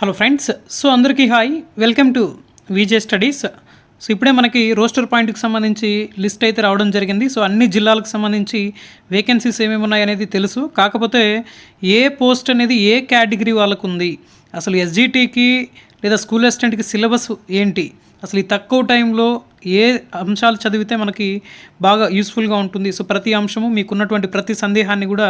Hello friends so అందరికీ hi welcome to VJ studies so ఇప్పుడే మనకి రోస్టర్ పాయింట్కి సంబంధించి లిస్ట్ అయితే రావడం జరిగింది. సో అన్ని జిల్లాలకు సంబంధించి వేకెన్సీస్ ఏమేమి ఉన్నాయనేది తెలుసు. కాకపోతే ఏ పోస్ట్ అనేది ఏ కేటగిరీ వాళ్ళకు ఉంది అసలు ఎస్జిటికి లేదా స్కూల్ అసిస్టెంట్కి సిలబస్ ఏంటి? అసలు ఈ తక్కువ టైంలో ఏ అంశాలు చదివితే మనకి బాగా యూస్ఫుల్గా ఉంటుంది. సో ప్రతి అంశము మీకున్నటువంటి ప్రతి సందేహాన్ని కూడా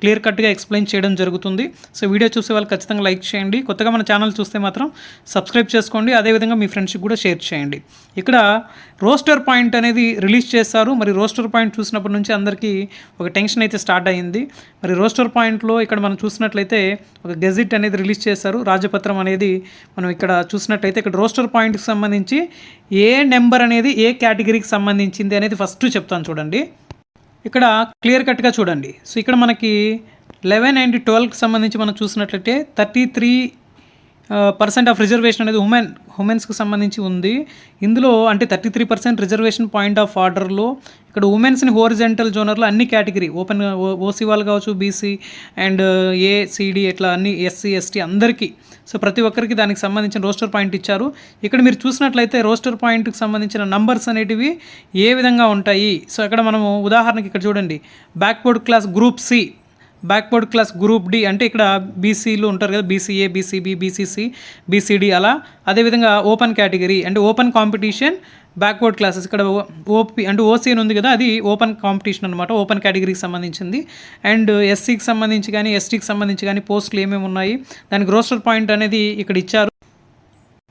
క్లియర్ కట్గా ఎక్స్ప్లెయిన్ చేయడం జరుగుతుంది. సో వీడియో చూసే వాళ్ళు ఖచ్చితంగా లైక్ చేయండి. కొత్తగా మన ఛానల్ చూస్తే మాత్రం సబ్స్క్రైబ్ చేసుకోండి. అదేవిధంగా మీ ఫ్రెండ్స్కి కూడా షేర్ చేయండి. ఇక్కడ రోస్టర్ పాయింట్ అనేది రిలీజ్ చేస్తారు మరి రోస్టర్ పాయింట్ చూసినప్పటి నుంచి అందరికీ ఒక టెన్షన్ అయితే స్టార్ట్ అయ్యింది మరి రోస్టర్ పాయింట్లో ఇక్కడ మనం చూసినట్లయితే ఒక గెజిట్ అనేది రిలీజ్ చేశారు. రాజపత్రం అనేది మనం ఇక్కడ చూసినట్లయితే ఇక్కడ రోస్టర్ పాయింట్కి సంబంధించి ఏ నెంబర్ అనేది ఏ కేటగిరీకి సంబంధించింది అనేది ఫస్ట్ చెప్తాను చూడండి. ఇక్కడ క్లియర్ కట్గా చూడండి. సో ఇక్కడ మనకి లెవెన్ అండ్ ట్వెల్వ్కి సంబంధించి మనం చూసినట్లయితే thirty three percent of reservation అనేది ఉమెన్ ఉమెన్స్కి సంబంధించి ఉంది. ఇందులో అంటే thirty three percent reservation point of ఆర్డర్లో ఇక్కడ ఉమెన్స్ని హోరిజెంటల్ జోనర్లో అన్ని కేటగిరీ ఓపెన్ ఓసీ వాళ్ళు కావచ్చు బీసీ అండ్ ఏసీడీ ఇట్లా అన్ని ఎస్సీ ఎస్టీ అందరికీ. సో ప్రతి ఒక్కరికి దానికి సంబంధించిన రోస్టర్ పాయింట్ ఇచ్చారు. ఇక్కడ మీరు చూసినట్లయితే రోస్టర్ పాయింట్కి సంబంధించిన నంబర్స్ అనేటివి ఏ విధంగా ఉంటాయి? సో ఇక్కడ మనము ఉదాహరణకి ఇక్కడ చూడండి. Backward class group C backward class group D అంటే ఇక్కడ బీసీలు ఉంటారు కదా బీసీఏ బీసీబీ బీసీసీ బీసీడి అలా. అదేవిధంగా ఓపెన్ కేటగిరీ అంటే ఓపెన్ కాంపిటీషన్ బ్యాక్వర్డ్ క్లాసెస్. ఇక్కడ ఓపీ అంటే ఓసీ ఉంది కదా అది ఓపెన్ కాంపిటీషన్ అనమాట ఓపెన్ కేటగిరీకి సంబంధించింది. అండ్ ఎస్సీకి సంబంధించి కానీ ఎస్టీకి సంబంధించి కానీ పోస్టులు ఏమేమి ఉన్నాయి దానికి రోస్టర్ పాయింట్ అనేది ఇక్కడ ఇచ్చారు.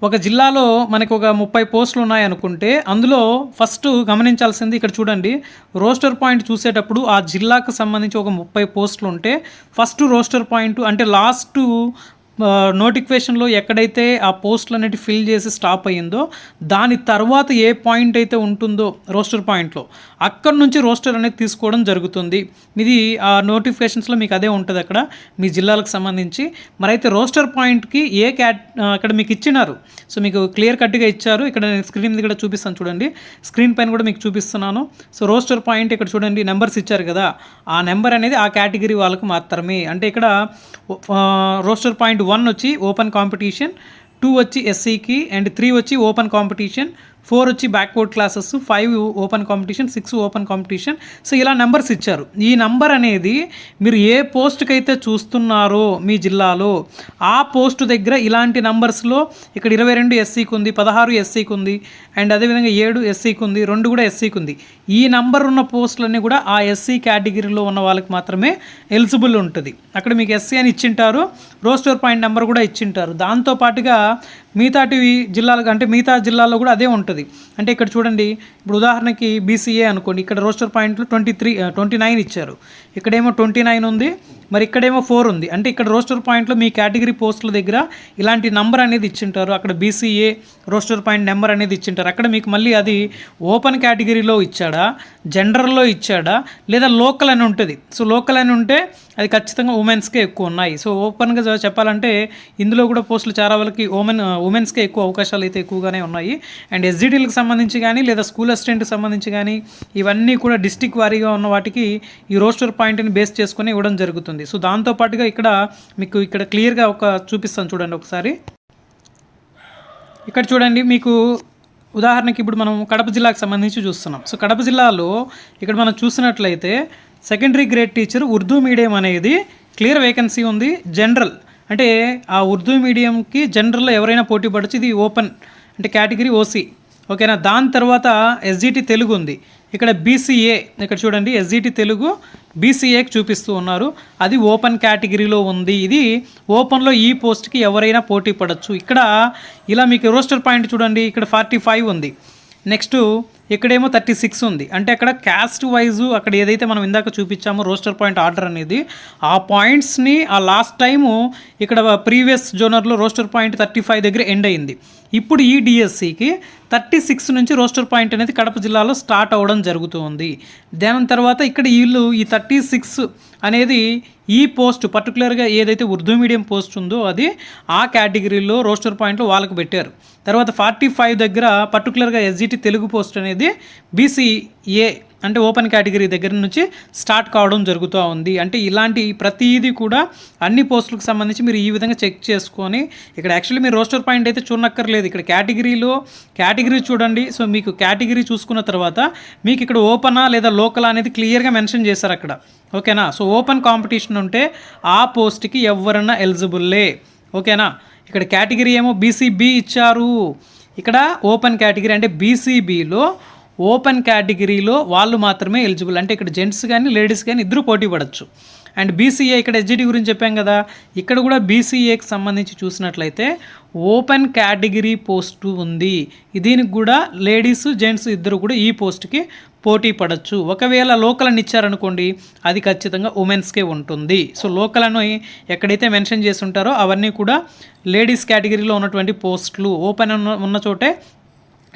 ఒక జిల్లాలో మనకు ఒక ముప్పై పోస్టులు ఉన్నాయనుకుంటే అందులో ఫస్ట్ గమనించాల్సింది ఇక్కడ చూడండి. రోస్టర్ పాయింట్ చూసేటప్పుడు ఆ జిల్లాకు సంబంధించి ఒక ముప్పై పోస్టులు ఉంటే ఫస్ట్ రోస్టర్ పాయింట్ అంటే లాస్ట్ నోటిఫికేషన్లో ఎక్కడైతే ఆ పోస్టులు అనేవి ఫిల్ చేసి స్టాప్ అయ్యిందో దాని తర్వాత ఏ పాయింట్ అయితే ఉంటుందో రోస్టర్ పాయింట్లో అక్కడ నుంచి రోస్టర్ అనేది తీసుకోవడం జరుగుతుంది. ఇది ఆ నోటిఫికేషన్స్లో మీకు అదే ఉంటుంది అక్కడ మీ జిల్లాలకు సంబంధించి. మరి అయితే రోస్టర్ పాయింట్కి ఏ క్యాట్ అక్కడ మీకు ఇచ్చినారు. సో మీకు క్లియర్ కట్గా ఇచ్చారు. ఇక్కడ నేను స్క్రీన్ మీద కూడా చూపిస్తాను చూడండి. స్క్రీన్ పైన కూడా మీకు చూపిస్తున్నాను. సో రోస్టర్ పాయింట్ ఇక్కడ చూడండి నెంబర్స్ ఇచ్చారు కదా. ఆ నెంబర్ అనేది ఆ కేటగిరీ వాళ్ళకు మాత్రమే. అంటే ఇక్కడ రోస్టర్ పాయింట్ వన్ వచ్చి ఓపెన్ కాంపిటీషన్ టూ వచ్చి ఎస్సీకి అండ్ త్రీ వచ్చి ఓపెన్ కాంపిటీషన్ ఫోర్ వచ్చి backward classes five open competition six open competition. So ఇలా నెంబర్స్ ఇచ్చారు. ఈ నెంబర్ అనేది మీరు ఏ పోస్ట్కి అయితే చూస్తున్నారో మీ జిల్లాలో ఆ పోస్ట్ దగ్గర ఇలాంటి నంబర్స్లో ఇక్కడ ఇరవై రెండు ఎస్సీకి ఉంది పదహారు ఎస్సీకి ఉంది అండ్ అదేవిధంగా ఏడు ఎస్సీకి ఉంది రెండు కూడా ఎస్సీకి ఉంది. ఈ నంబర్ ఉన్న పోస్టులన్నీ కూడా ఆ ఎస్సీ కేటగిరీలో ఉన్న వాళ్ళకి మాత్రమే ఎలిజిబుల్ ఉంటుంది. అక్కడ మీకు ఎస్సీ అని ఇచ్చింటారు రోస్టర్ పాయింట్ నెంబర్ కూడా ఇచ్చింటారు. దాంతోపాటుగా మిగతాటివి జిల్లాలకు అంటే మిగతా జిల్లాల్లో కూడా అదే ఉంటుంది. అంటే ఇక్కడ చూడండి ఇప్పుడు ఉదాహరణకి బీసీఏ అనుకోండి ఇక్కడ రోస్టర్ పాయింట్లు ట్వంటీ త్రీ ట్వంటీ నైన్ ఇచ్చారు. ఇక్కడేమో ట్వంటీ నైన్ ఉంది మరి ఇక్కడేమో ఫోర్ ఉంది. అంటే ఇక్కడ రోస్టర్ పాయింట్లో మీ కేటగిరీ పోస్టుల దగ్గర ఇలాంటి నంబర్ అనేది ఇచ్చింటారు. అక్కడ బీసీఏ రోస్టర్ పాయింట్ నెంబర్ అనేది ఇచ్చింటారు. అక్కడ మీకు మళ్ళీ అది ఓపెన్ కేటగిరీలో ఇచ్చాడా? జనరల్లో ఇచ్చాడా? లేదా లోకల్ అని ఉంటుంది. సో లోకల్ అని ఉంటే అది ఖచ్చితంగా ఉమెన్స్కే ఎక్కువ ఉన్నాయి. సో ఓపెన్గా చెప్పాలంటే ఇందులో కూడా పోస్టులు చాలా వాళ్ళకి ఉమెన్ ఉమెన్స్కే ఎక్కువ అవకాశాలు అయితే ఎక్కువగానే ఉన్నాయి. అండ్ ఎస్జిటీలకు సంబంధించి కానీ లేదా స్కూల్ అసిస్టెంట్కి సంబంధించి కానీ ఇవన్నీ కూడా డిస్టిక్ వారీగా ఉన్న వాటికి ఈ రోస్టర్ పాయింట్ని బేస్ చేసుకొని ఇవ్వడం జరుగుతుంది. సో దాంతోపాటుగా ఇక్కడ మీకు ఇక్కడ క్లియర్గా ఒక చూపిస్తాను చూడండి ఒకసారి. ఇక్కడ చూడండి మీకు ఉదాహరణకి ఇప్పుడు మనం కడప జిల్లాకు సంబంధించి చూస్తున్నాం. సో కడప జిల్లాలో ఇక్కడ మనం చూసినట్లయితే secondary grade teacher Urdu medium అనేది క్లియర్ వేకెన్సీ ఉంది. జనరల్ అంటే ఆ ఉర్దూ మీడియంకి జనరల్లో ఎవరైనా పోటీ పడచ్చు. ఇది ఓపెన్ అంటే కేటగిరీ ఓసీ ఓకేనా? దాని తర్వాత ఎస్జిటి తెలుగు ఉంది. ఇక్కడ బీసీఏ ఇక్కడ చూడండి ఎస్జిటి తెలుగు బీసీఏకి చూపిస్తూ ఉన్నారు. అది ఓపెన్ కేటగిరీలో ఉంది. ఇది ఓపెన్లో ఈ పోస్ట్కి ఎవరైనా పోటీ పడవచ్చు ఇక్కడ ఇలా మీకు రోస్టర్ పాయింట్ చూడండి ఇక్కడ ఫార్టీ ఫైవ్ ఉంది. నెక్స్ట్ ఇక్కడేమో థర్టీ సిక్స్ ఉంది. అంటే అక్కడ క్యాస్ట్ వైజ్ అక్కడ ఏదైతే మనం ఇందాక చూపించామో రోస్టర్ పాయింట్ ఆర్డర్ అనేది ఆ పాయింట్స్ని ఆ లాస్ట్ టైము ఇక్కడ ప్రీవియస్ జోనర్లో రోస్టర్ పాయింట్ థర్టీ ఫైవ్ దగ్గర ఎండ్ అయింది. ఇప్పుడు ఈ డిఎస్సికి థర్టీ సిక్స్ నుంచి రోస్టర్ పాయింట్ అనేది కడప జిల్లాలో స్టార్ట్ అవ్వడం జరుగుతుంది. దాని తర్వాత ఇక్కడ వీళ్ళు ఈ థర్టీ సిక్స్ అనేది ఈ పోస్ట్ పర్టికులర్గా ఏదైతే ఉర్దూ మీడియం పోస్ట్ ఉందో అది ఆ కేటగిరీలో రోస్టర్ పాయింట్లో వాళ్ళకు పెట్టారు. తర్వాత ఫార్టీ ఫైవ్ దగ్గర పర్టికులర్గా ఎస్జిటి తెలుగు పోస్ట్ అనేది అనేది బీసీఏ అంటే ఓపెన్ కేటగిరీ దగ్గర నుంచి స్టార్ట్ కావడం జరుగుతూ ఉంది. అంటే ఇలాంటి ప్రతిదీ కూడా అన్ని పోస్టులకు సంబంధించి మీరు ఈ విధంగా చెక్ చేసుకొని ఇక్కడ యాక్చువల్లీ మీరు రోస్టర్ పాయింట్ అయితే చూడనక్కర్లేదు. ఇక్కడ కేటగిరీలో కేటగిరీ చూడండి. సో మీకు కేటగిరీ చూసుకున్న తర్వాత మీకు ఇక్కడ ఓపెనా లేదా లోకల్ అనేది క్లియర్గా మెన్షన్ చేశారు అక్కడ. ఓకేనా సో ఓపెన్ కాంపిటీషన్ ఉంటే ఆ పోస్ట్కి ఎవరన్నా ఎలిజిబుల్లే ఓకేనా ఇక్కడ కేటగిరీ ఏమో బీసీబీ ఇచ్చారు. ఇక్కడ ఓపెన్ కేటగిరీ అంటే బీసీబీలో ఓపెన్ కేటగిరీలో వాళ్ళు మాత్రమే ఎలిజిబుల్. అంటే ఇక్కడ జెంట్స్ కానీ లేడీస్ కానీ ఇద్దరు పోటీ పడవచ్చు అండ్ బీసీఏ ఇక్కడ ఎస్జిటి గురించి చెప్పాం కదా. ఇక్కడ కూడా బీసీఏకి సంబంధించి చూసినట్లయితే ఓపెన్ కేటగిరీ పోస్టు ఉంది. దీనికి కూడా లేడీస్ జెంట్స్ ఇద్దరు కూడా ఈ పోస్ట్కి పోటీ పడవచ్చు ఒకవేళ లోకల్ అని ఇచ్చారనుకోండి అది ఖచ్చితంగా ఉమెన్స్కే ఉంటుంది. సో లోకల్ ఎక్కడైతే మెన్షన్ చేసి ఉంటారో అవన్నీ కూడా లేడీస్ కేటగిరీలో ఉన్నటువంటి పోస్టులు ఓపెన్ ఉన్న చోటే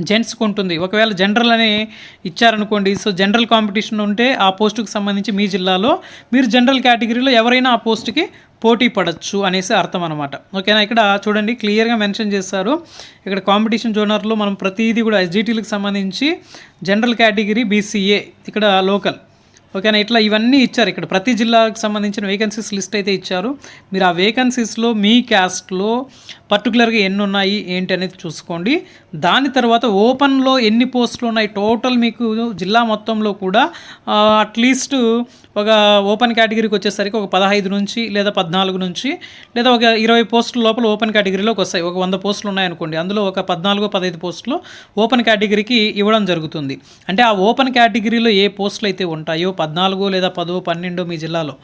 జెంట్స్కి ఉంటుంది. ఒకవేళ జనరల్ అని ఇచ్చారనుకోండి సో జనరల్ కాంపిటీషన్ ఉంటే ఆ పోస్టుకు సంబంధించి మీ జిల్లాలో మీరు జనరల్ కేటగిరీలో ఎవరైనా ఆ పోస్ట్కి పోటీ పడచ్చు అనేసి అర్థం అనమాట ఓకేనా? ఇక్కడ చూడండి క్లియర్గా మెన్షన్ చేస్తారు ఇక్కడ కాంపిటీషన్ జోనర్లో మనం ప్రతిదీ కూడా ఎస్జిటీలకు సంబంధించి జనరల్ కేటగిరీ బీసీఏ ఇక్కడ లోకల్. ఓకేనా? ఇట్లా ఇవన్నీ ఇచ్చారు. ఇక్కడ ప్రతి జిల్లాకు సంబంధించిన వేకెన్సీస్ లిస్ట్ అయితే ఇచ్చారు. మీరు ఆ వేకెన్సీస్లో మీ క్యాస్ట్లో పర్టికులర్గా ఎన్ని ఉన్నాయి ఏంటి అనేది చూసుకోండి. దాని తర్వాత ఓపెన్లో ఎన్ని పోస్టులు ఉన్నాయి? టోటల్ మీకు జిల్లా మొత్తంలో కూడా అట్లీస్ట్ ఒక ఓపెన్ కేటగిరీకి వచ్చేసరికి ఒక పదహైదు నుంచి లేదా పద్నాలుగు నుంచి లేదా ఒక ఇరవై పోస్టుల లోపల ఓపెన్ కేటగిరీలోకి వస్తాయి. ఒక వంద పోస్టులు ఉన్నాయనుకోండి అందులో ఒక పద్నాలుగు పదహైదు పోస్టులు ఓపెన్ కేటగిరీకి ఇవ్వడం జరుగుతుంది. అంటే ఆ ఓపెన్ కేటగిరీలో ఏ పోస్టులు అయితే ఉంటాయో పద్నాలుగు లేదా పదో పన్నెండు మీ జిల్లాలో.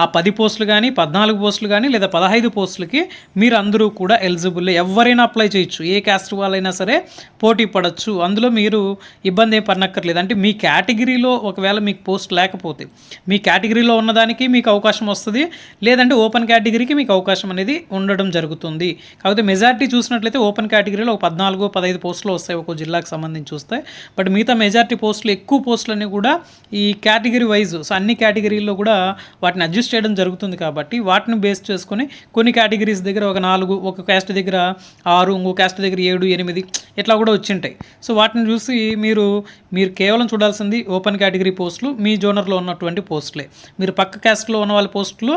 ఆ పది పోస్టులు కానీ పద్నాలుగు పోస్టులు కానీ లేదా పదహైదు పోస్టులకి మీరు అందరూ కూడా ఎలిజిబుల్. ఎవరైనా అప్లై చేయొచ్చు. ఏ క్యాస్ట్ వాళ్ళైనా సరే పోటీ పడవచ్చు అందులో మీరు ఇబ్బంది ఏం పడనక్కర్లేదు. అంటే మీ కేటగిరీలో ఒకవేళ మీకు పోస్ట్ లేకపోతే మీ కేటగిరీలో ఉన్నదానికి మీకు అవకాశం వస్తుంది. లేదంటే ఓపెన్ కేటగిరీకి మీకు అవకాశం అనేది ఉండడం జరుగుతుంది. కాకపోతే మెజారిటీ చూసినట్లయితే ఓపెన్ కేటగిరీలో ఒక పద్నాలుగు పదహైదు పోస్టులు వస్తాయి ఒక్కో జిల్లాకు సంబంధించి చూస్తే బట్ మిగతా మెజారిటీ పోస్టులు ఎక్కువ పోస్టులన్నీ కూడా ఈ కేటగిరీ వైజ్ సో అన్ని కేటగిరీల్లో కూడా వాటిని అడ్జస్ట్ చేయడం జరుగుతుంది కాబట్టి వాటిని బేస్ చేసుకొని కొన్ని కేటగిరీస్ దగ్గర ఒక నాలుగు ఒక క్యాస్ట్ దగ్గర ఆరు ఇంకో క్యాస్ట్ దగ్గర ఏడు ఎనిమిది ఇట్లా కూడా వచ్చింటాయి. సో వాటిని చూసి మీరు మీరు కేవలం చూడాల్సింది ఓపెన్ కేటగిరీ పోస్టులు మీ జోనర్లో ఉన్నటువంటి పోస్టులే మీరు పక్క క్యాస్ట్లో ఉన్న వాళ్ళ పోస్టులు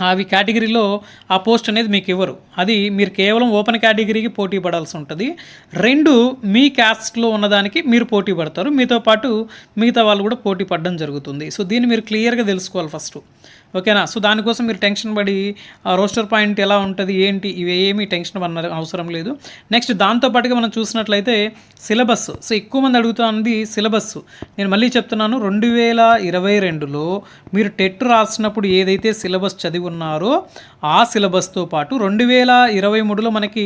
అవి కేటగిరీలో ఆ పోస్ట్ అనేది మీకు ఇవ్వరు. అది మీరు కేవలం ఓపెన్ కేటగిరీకి పోటీ పడాల్సి ఉంటుంది. రెండు మీ క్యాస్ట్లో ఉన్నదానికి మీరు పోటీ పడతారు. మీతో పాటు మిగతా వాళ్ళు కూడా పోటీ పడడం జరుగుతుంది. సో దీన్ని మీరు క్లియర్గా తెలుసుకోవాలి ఫస్ట్. ఓకేనా? సో దానికోసం మీరు టెన్షన్ పడి ఆ రోస్టర్ పాయింట్ ఎలా ఉంటుంది ఏంటి ఇవి ఏమీ టెన్షన్ పడిన అవసరం లేదు. నెక్స్ట్ దాంతోపాటుగా మనం చూసినట్లయితే సిలబస్. సో ఎక్కువ మంది అడుగుతుంది సిలబస్. నేను మళ్ళీ చెప్తున్నాను రెండు వేల ఇరవై రెండులో మీరు టెట్ రాసినప్పుడు ఏదైతే సిలబస్ చదివి ఉన్నారో. ఆ సిలబస్తో పాటు రెండు వేల ఇరవై మూడులో మనకి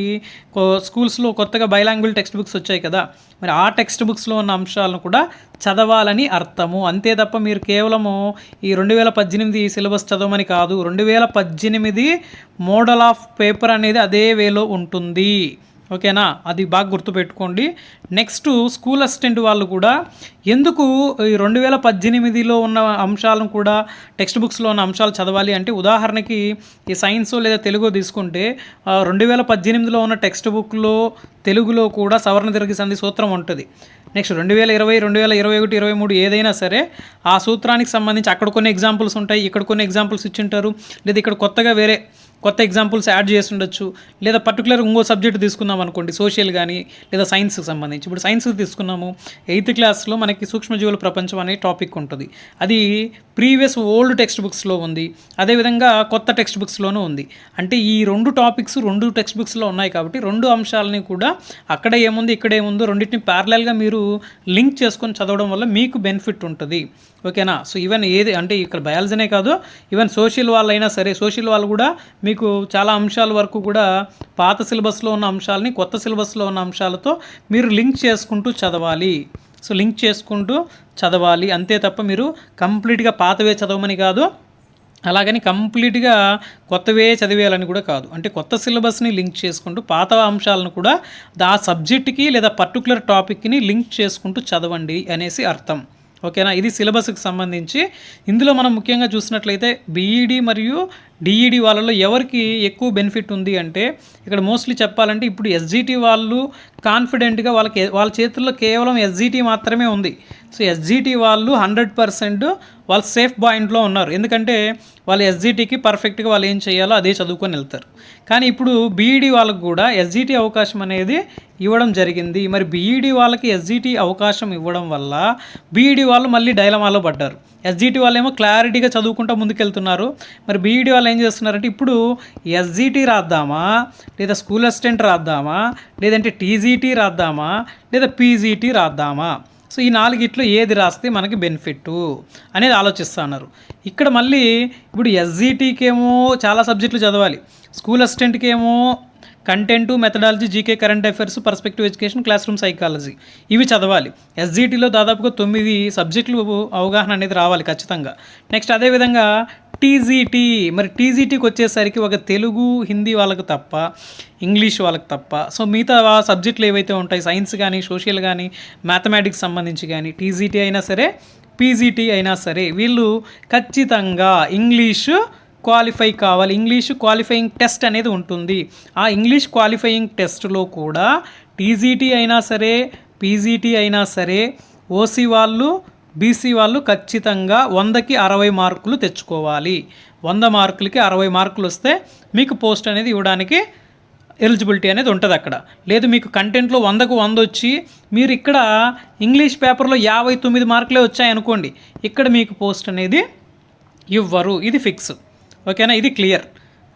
స్కూల్స్లో కొత్తగా బైలాంగ్వేజ్ టెక్స్ట్ బుక్స్ వచ్చాయి కదా. మరి ఆ టెక్స్ట్ బుక్స్లో ఉన్న అంశాలను కూడా చదవాలని అర్థము. అంతే తప్ప మీరు కేవలము ఈ రెండు వేల పద్దెనిమిది సిలబస్ చదవమని కాదు రెండు వేల పద్దెనిమిది మోడల్ ఆఫ్ పేపర్ అనేది అదే వేలో ఉంటుంది. ఓకేనా? అది బాగా గుర్తుపెట్టుకోండి. నెక్స్ట్ స్కూల్ అసిస్టెంట్ వాళ్ళు కూడా ఎందుకు ఈ రెండు వేల పద్దెనిమిదిలో ఉన్న అంశాలను కూడా టెక్స్ట్ బుక్స్లో ఉన్న అంశాలు చదవాలి? అంటే ఉదాహరణకి ఈ సైన్స్ లేదా తెలుగు తీసుకుంటే రెండు వేల పద్దెనిమిదిలో ఉన్న టెక్స్ట్ బుక్లో తెలుగులో కూడా సవర్ణ దీర్ఘ సంధి సూత్రం ఉంటుంది. నెక్స్ట్ రెండు వేల ఇరవై రెండు వేల ఇరవై ఒకటి ఇరవై మూడు ఏదైనా సరే ఆ సూత్రానికి సంబంధించి అక్కడ కొన్ని ఎగ్జాంపుల్స్ ఉంటాయి ఇక్కడ కొన్ని ఎగ్జాంపుల్స్ ఇచ్చింటారు లేదా ఇక్కడ కొత్తగా వేరే కొత్త ఎగ్జాంపుల్స్ యాడ్ చేస్తుండొచ్చు. లేదా పర్టికులర్ ఇంకో సబ్జెక్ట్ తీసుకుందాం అనుకోండి సోషల్ కానీ లేదా సైన్స్కి సంబంధించి. ఇప్పుడు సైన్స్ తీసుకున్నాము ఎయిత్ క్లాస్లో మనకి సూక్ష్మజీవుల ప్రపంచం అనే టాపిక్ ఉంటుంది. అది ప్రీవియస్ ఓల్డ్ టెక్స్ట్ బుక్స్లో ఉంది. అదేవిధంగా కొత్త టెక్స్ట్ బుక్స్లోనూ ఉంది. అంటే ఈ రెండు టాపిక్స్ రెండు టెక్స్ట్ బుక్స్లో ఉన్నాయి కాబట్టి రెండు అంశాలని కూడా అక్కడ ఏముంది ఇక్కడ ఏముందో రెండింటిని ప్యారలల్గా మీరు లింక్ చేసుకొని చదవడం వల్ల మీకు బెనిఫిట్ ఉంటుంది. ఓకేనా? సో ఈవెన్ ఏది అంటే ఇక్కడ బయాలజీనే కాదు ఈవెన్ సోషల్ వాళ్ళైనా సరే సోషల్ వాళ్ళు కూడా మీకు మీకు చాలా అంశాల వరకు కూడా పాత సిలబస్లో ఉన్న అంశాలని కొత్త సిలబస్లో ఉన్న అంశాలతో మీరు లింక్ చేసుకుంటూ చదవాలి. సో లింక్ చేసుకుంటూ చదవాలి. అంతే తప్ప మీరు కంప్లీట్గా పాతవే చదవమని కాదు అలాగని కంప్లీట్గా కొత్తవే చదివేయాలని కూడా కాదు. అంటే కొత్త సిలబస్ని లింక్ చేసుకుంటూ పాత అంశాలను కూడా ఆ సబ్జెక్ట్కి లేదా పర్టికులర్ టాపిక్ని లింక్ చేసుకుంటూ చదవండి అనేసి అర్థం. ఓకేనా? ఇది సిలబస్కి సంబంధించి. ఇందులో మనం ముఖ్యంగా చూసినట్లయితే బీఈడి మరియు డిఈడి వాళ్ళలో ఎవరికి ఎక్కువ బెనిఫిట్ ఉంది అంటే ఇక్కడ మోస్ట్లీ చెప్పాలంటే ఇప్పుడు ఎస్జిటి వాళ్ళు కాన్ఫిడెంట్గా వాళ్ళకి వాళ్ళ చేతుల్లో కేవలం ఎస్జిటి మాత్రమే ఉంది. సో ఎస్జీటీ వాళ్ళు హండ్రెడ్ పర్సెంట్ వాళ్ళు సేఫ్ పాయింట్లో ఉన్నారు. ఎందుకంటే వాళ్ళు ఎస్జీటీకి పర్ఫెక్ట్గా వాళ్ళు ఏం చేయాలో అదే చదువుకొని వెళ్తారు. కానీ ఇప్పుడు బీఈడి వాళ్ళకు కూడా ఎస్జీటీ అవకాశం అనేది ఇవ్వడం జరిగింది. మరి బీఈడి వాళ్ళకి ఎస్జీటీ అవకాశం ఇవ్వడం వల్ల బీఈడి వాళ్ళు మళ్ళీ డైలమాలో పడ్డారు. ఎస్జిటి వాళ్ళు ఏమో క్లారిటీగా చదువుకుంటూ ముందుకెళ్తున్నారు. మరి బీఈడి వాళ్ళు ఏం చేస్తున్నారంటే ఇప్పుడు ఎస్జీటీ రాద్దామా? లేదా స్కూల్ అసిస్టెంట్ రాద్దామా? లేదంటే టీజీటీ రాద్దామా? లేదా పీజీటీ రాద్దామా? సో ఈ నాలుగిట్లో ఏది రాస్తే మనకి బెనిఫిట్ అనేది ఆలోచిస్తున్నారు ఇక్కడ మళ్ళీ ఇప్పుడు ఎస్జీటీకి ఏమో చాలా సబ్జెక్టులు చదవాలి. స్కూల్ అసిస్టెంట్కి ఏమో content methodology GK current affairs perspective education classroom psychology ఇవి చదవాలి. ఎస్జీటీలో దాదాపుగా తొమ్మిది సబ్జెక్టులు అవగాహన అనేది రావాలి ఖచ్చితంగా. నెక్స్ట్ అదేవిధంగా టీజీటీ మరి టీజీటీకి వచ్చేసరికి ఒక తెలుగు హిందీ వాళ్ళకు తప్ప ఇంగ్లీష్ వాళ్ళకి తప్ప సో మిగతా సబ్జెక్టులు ఏవైతే ఉంటాయి సైన్స్ కానీ సోషల్ కానీ మ్యాథమెటిక్స్ సంబంధించి కానీ టీజీటీ అయినా సరే పీజీటీ అయినా సరే వీళ్ళు ఖచ్చితంగా ఇంగ్లీషు క్వాలిఫై కావాలి. ఇంగ్లీష్ క్వాలిఫైయింగ్ టెస్ట్ అనేది ఉంటుంది. ఆ ఇంగ్లీష్ క్వాలిఫైయింగ్ టెస్ట్లో కూడా టీజీటీ అయినా సరే పీజీటీ అయినా సరే ఓసీ వాళ్ళు బీసీ వాళ్ళు ఖచ్చితంగా వందకి అరవై మార్కులు తెచ్చుకోవాలి. వంద మార్కులకి అరవై మార్కులు వస్తే మీకు పోస్ట్ అనేది ఇవ్వడానికి ఎలిజిబిలిటీ అనేది ఉంటుంది అక్కడ. లేదు మీకు కంటెంట్లో వందకు వంద వచ్చి మీరు ఇక్కడ ఇంగ్లీష్ పేపర్లో యాభై తొమ్మిది మార్కులే వచ్చాయనుకోండి ఇక్కడ మీకు పోస్ట్ అనేది ఇవ్వరు. ఇది ఫిక్స్. ఓకేనా? ఇది క్లియర్.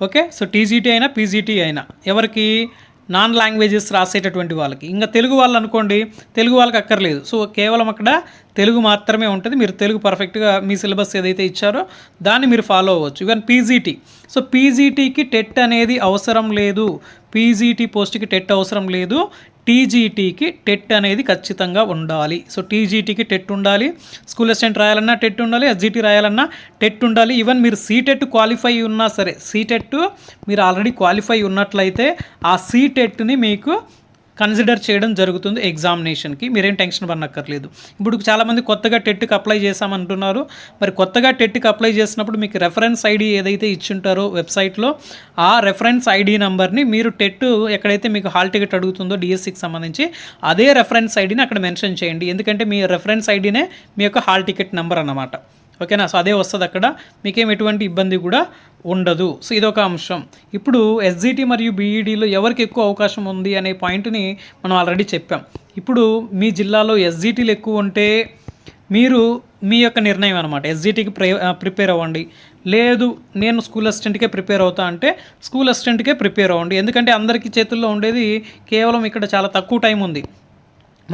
ఓకే? సో టీజీటీ అయినా పీజీటీ అయినా ఎవరికి నాన్ లాంగ్వేజెస్ రాసేటటువంటి వాళ్ళకి. ఇంకా తెలుగు వాళ్ళు అనుకోండి తెలుగు వాళ్ళకి అక్కర్లేదు. సో కేవలం అక్కడ తెలుగు మాత్రమే ఉంటుంది. మీరు తెలుగు పర్ఫెక్ట్గా మీ సిలబస్ ఏదైతే ఇచ్చారో దాన్ని మీరు ఫాలో అవ్వచ్చు. Even PGT. సో పీజీటీకి టెట్ అనేది అవసరం లేదు. పీజీటీ పోస్ట్కి టెట్ అవసరం లేదు. టీజీటీకి టెట్ అనేది ఖచ్చితంగా ఉండాలి. సో టీజీటీకి టెట్ ఉండాలి. స్కూల్ అసిస్టెంట్ రాయాలన్నా టెట్ ఉండాలి ఎస్జీటీ రాయాలన్నా టెట్ ఉండాలి. ఈవెన్ మీరు సీటెట్ క్వాలిఫై ఉన్నా సరే సీటెట్ మీరు ఆల్రెడీ క్వాలిఫై ఉన్నట్లయితే ఆ సీటెట్ని మీకు కన్సిడర్ చేయడం జరుగుతుంది ఎగ్జామినేషన్కి. మీరేం టెన్షన్ పడనక్కర్లేదు. ఇప్పుడు చాలామంది కొత్తగా టెట్కి అప్లై చేశామంటున్నారు. మరి కొత్తగా టెట్కి అప్లై చేసినప్పుడు మీకు రెఫరెన్స్ ఐడి ఏదైతే ఇచ్చుంటారో వెబ్సైట్లో ఆ రెఫరెన్స్ ఐడి నెంబర్ని మీరు టెట్ ఎక్కడైతే మీకు హాల్ టికెట్ అడుగుతుందో డిఎస్సికి సంబంధించి అదే రెఫరెన్స్ ఐడిని అక్కడ మెన్షన్ చేయండి. ఎందుకంటే మీ రెఫరెన్స్ ఐడినే మీ యొక్క హాల్ టికెట్ నెంబర్ అన్నమాట. ఓకేనా? సో అదే వస్తుంది అక్కడ. మీకేం ఎటువంటి ఇబ్బంది కూడా ఉండదు. సో ఇదొక అంశం. ఇప్పుడు ఎస్జిటి మరియు బీఈడీలో ఎవరికి ఎక్కువ అవకాశం ఉంది అనే పాయింట్ని మనం ఆల్రెడీ చెప్పాం. ఇప్పుడు మీ జిల్లాలో ఎస్జిటీలు ఎక్కువ ఉంటే మీరు మీ యొక్క నిర్ణయం అనమాట ఎస్జిటికి ప్రే ప్రిపేర్ అవ్వండి. లేదు నేను స్కూల్ అసిస్టెంట్కే ప్రిపేర్ అవుతా అంటే స్కూల్ అసిస్టెంట్కే ప్రిపేర్ అవ్వండి. ఎందుకంటే అందరికీ చేతుల్లో ఉండేది కేవలం ఇక్కడ చాలా తక్కువ టైం ఉంది.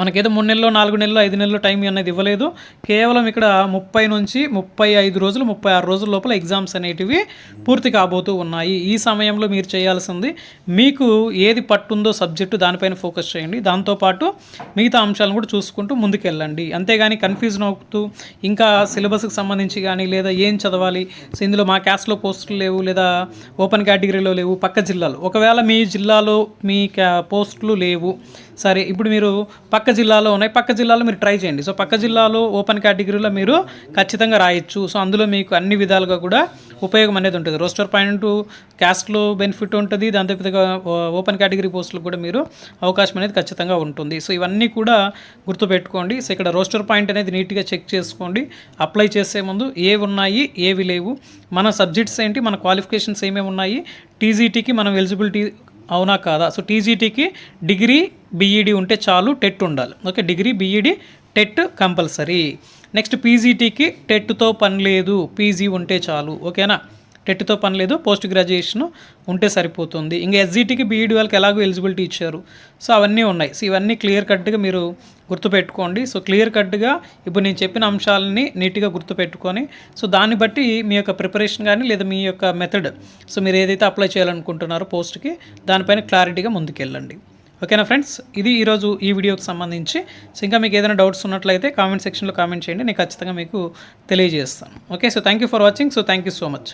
మనకేదో మూడు నెలలు నాలుగు నెలలు ఐదు నెలలు టైం అనేది ఇవ్వలేదు. కేవలం ఇక్కడ ముప్పై నుంచి ముప్పై ఐదు రోజులు ముప్పై ఆరు రోజుల లోపల ఎగ్జామ్స్ అనేటివి పూర్తి కాబోతూ ఉన్నాయి. ఈ సమయంలో మీరు చేయాల్సింది మీకు ఏది పట్టుందో సబ్జెక్టు దానిపైన ఫోకస్ చేయండి. దాంతోపాటు మిగతా అంశాలను కూడా చూసుకుంటూ ముందుకెళ్ళండి. అంతేగాని కన్ఫ్యూజన్ అవుతూ ఇంకా సిలబస్కి సంబంధించి కానీ లేదా ఏం చదవాలి? ఇందులో మా క్యాస్ట్లో పోస్టులు లేవు లేదా ఓపెన్ కేటగిరీలో లేవు పక్క జిల్లాలో. ఒకవేళ మీ జిల్లాలో మీ పోస్టులు లేవు సరే ఇప్పుడు మీరు పక్క జిల్లాలో ఉన్నాయి. పక్క జిల్లాలో మీరు ట్రై చేయండి. సో పక్క జిల్లాలో ఓపెన్ కేటగిరీలో మీరు ఖచ్చితంగా రాయొచ్చు. సో అందులో మీకు అన్ని విధాలుగా కూడా ఉపయోగం అనేది ఉంటుంది. రోస్టర్ పాయింట్ క్యాస్ట్లో బెనిఫిట్ ఉంటుంది. దాంతోపాటుగా ఓపెన్ కేటగిరీ పోస్టులకు కూడా మీరు అవకాశం అనేది ఖచ్చితంగా ఉంటుంది. సో ఇవన్నీ కూడా గుర్తుపెట్టుకోండి. సో ఇక్కడ రోస్టర్ పాయింట్ అనేది నీట్గా చెక్ చేసుకోండి. అప్లై చేసే ముందు ఏవి ఉన్నాయి ఏవి లేవు. మన సబ్జెక్ట్స్ ఏంటి మన క్వాలిఫికేషన్స్ ఏమేమి ఉన్నాయి. టీజీటీకి మనం ఎలిజిబిలిటీ అవునా కాదా? సో టీజీటీకి డిగ్రీ బీఈడి ఉంటే చాలు టెట్ ఉండాలి. Okay degree BEd TET compulsory. Next పీజీటీకి టెట్తో పని లేదు. పీజీ ఉంటే చాలు. ఓకేనా? టెట్తో పని లేదు పోస్ట్ గ్రాడ్యుయేషన్ ఉంటే సరిపోతుంది. ఇంకా ఎస్జిటికి బీఈడి వాళ్ళకి ఎలాగో ఎలిజిబిలిటీ ఇచ్చారు. సో అవన్నీ ఉన్నాయి. సో ఇవన్నీ క్లియర్ కట్గా మీరు గుర్తుపెట్టుకోండి. సో క్లియర్ కట్గా ఇప్పుడు నేను చెప్పిన అంశాలని నీట్గా గుర్తుపెట్టుకొని సో దాన్ని బట్టి మీ యొక్క ప్రిపరేషన్ కానీ లేదా మీ యొక్క మెథడ్ సో మీరు ఏదైతే అప్లై చేయాలనుకుంటున్నారో పోస్ట్కి దానిపైన క్లారిటీగా ముందుకెళ్ళండి. ఓకేనా ఫ్రెండ్స్? ఇది ఈరోజు ఈ వీడియోకి సంబంధించి. సో ఇంకా మీకు ఏదైనా డౌట్స్ ఉన్నట్లయితే కామెంట్ సెక్షన్లో కామెంట్ చేయండి. నేను ఖచ్చితంగా మీకు తెలియజేస్తాను. Okay? So thank you for watching. So thank you so much.